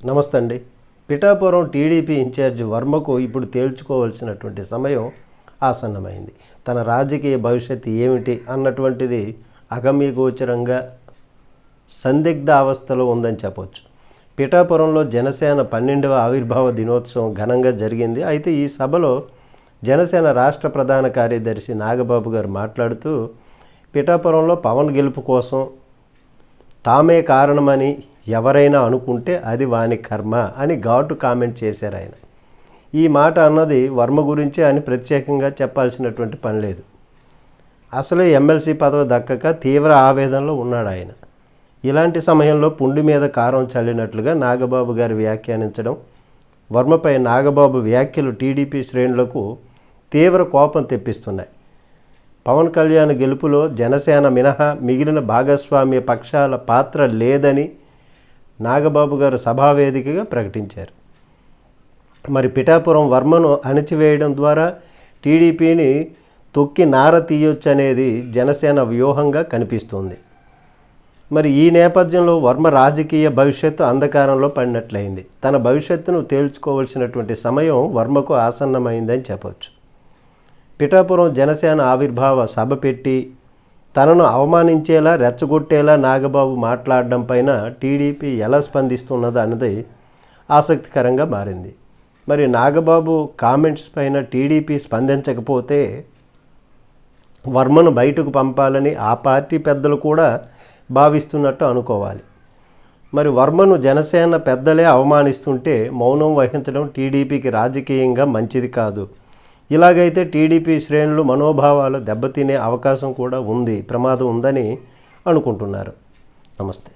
నమస్తే అండి. Pithapuram TDP incharge వర్మకు ఇప్పుడు తేల్చుకోవాల్సినటువంటి సమయం ఆసన్నమైంది. తన రాజకీయ భవిష్యత్తు ఏమిటి అన్నటువంటిది అగమ్యగోచరంగా సందిగ్ధ అవస్థలో ఉందని చెప్పొచ్చు. పిఠాపురంలో జనసేన పన్నెండవ ఆవిర్భావ దినోత్సవం ఘనంగా జరిగింది. అయితే ఈ సభలో జనసేన రాష్ట్ర ప్రధాన కార్యదర్శి నాగబాబు గారు మాట్లాడుతూ పిఠాపురంలో పవన్ గెలుపు కోసం తామే కారణమని ఎవరైనా అనుకుంటే అది వాని కర్మ అని ఘాటు కామెంట్ చేశారు ఆయన. ఈ మాట అన్నది వర్మ గురించే అని ప్రత్యేకంగా చెప్పాల్సినటువంటి పని లేదు. అసలే ఎమ్మెల్సీ పదవి దక్కక తీవ్ర ఆవేదనలో ఉన్నాడు ఆయన. ఇలాంటి సమయంలో పుండి మీద కారం చల్లినట్లుగా నాగబాబు గారు వ్యాఖ్యానించడం వర్మపై నాగబాబు వ్యాఖ్యలు టీడీపీ శ్రేణులకు తీవ్ర కోపం తెప్పిస్తున్నాయి. పవన్ కళ్యాణ్ గెలుపులో జనసేన మినహా మిగిలిన భాగస్వామ్య పక్షాల పాత్ర లేదని నాగబాబు గారు సభావేదికగా ప్రకటించారు. మరి పిఠాపురం వర్మను అణిచివేయడం ద్వారా టీడీపీని తొక్కి నార తీయొచ్చనేది జనసేన వ్యూహంగా కనిపిస్తుంది. మరి ఈ నేపథ్యంలో వర్మ రాజకీయ భవిష్యత్తు అంధకారంలో పడినట్లయింది. తన భవిష్యత్తును తేల్చుకోవాల్సినటువంటి సమయం వర్మకు ఆసన్నమైందని చెప్పవచ్చు పిఠాపురం జనసేన ఆవిర్భావ సభ పెట్టి తనను అవమానించేలా రెచ్చగొట్టేలా నాగబాబు మాట్లాడడం పైన టీడీపీ ఎలా స్పందిస్తున్నది అన్నది ఆసక్తికరంగా మారింది. మరి నాగబాబు కామెంట్స్ పైన టీడీపీ స్పందించకపోతే వర్మను బయటకు పంపాలని ఆ పార్టీ పెద్దలు కూడా భావిస్తున్నట్టు అనుకోవాలి. మరి వర్మను జనసేన పెద్దలే అవమానిస్తుంటే మౌనం వహించడం టీడీపీకి రాజకీయంగా మంచిది కాదు. ఇలాగైతే టీడీపీ శ్రేణులు మనోభావాలు దెబ్బతినే అవకాశం కూడా ఉంది ప్రమాదం ఉందని అనుకుంటున్నారు. నమస్తే.